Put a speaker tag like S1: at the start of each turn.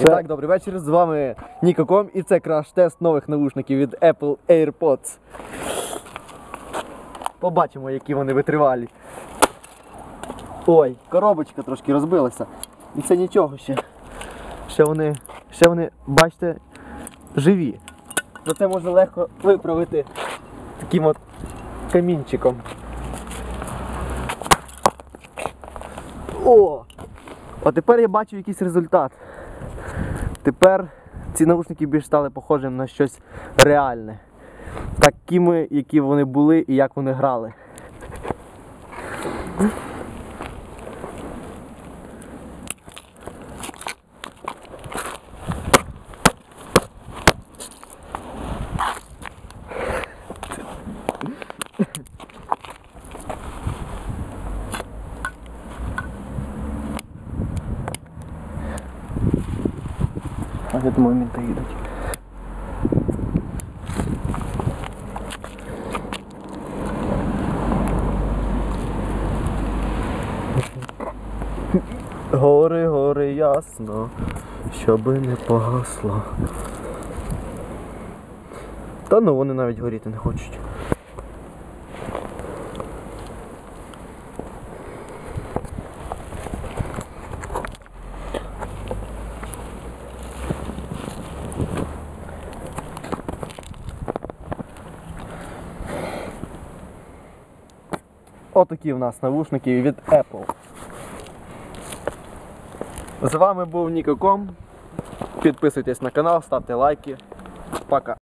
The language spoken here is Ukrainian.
S1: І так, добрий вечір. З вами Нікоком і це краш-тест нових наушників від Apple AirPods. Побачимо, які вони витривалі. Ой, коробочка трошки розбилася. І це нічого ще. Ще вони, ще вони, бачите, живі. Це можна легко виправити таким от камінчиком. О! А тепер я бачу якийсь результат. Тепер ці наушники більш стали похожими на щось реальне. Такими, які вони були і як вони грали. А від моменту їдуть. Гори, гори, ясно, щоби не погасло. Та ну вони навіть горіти не хочуть. Отакі в нас навушники від Apple. З вами був Нікоком. Підписуйтесь на канал, ставте лайки. Пока.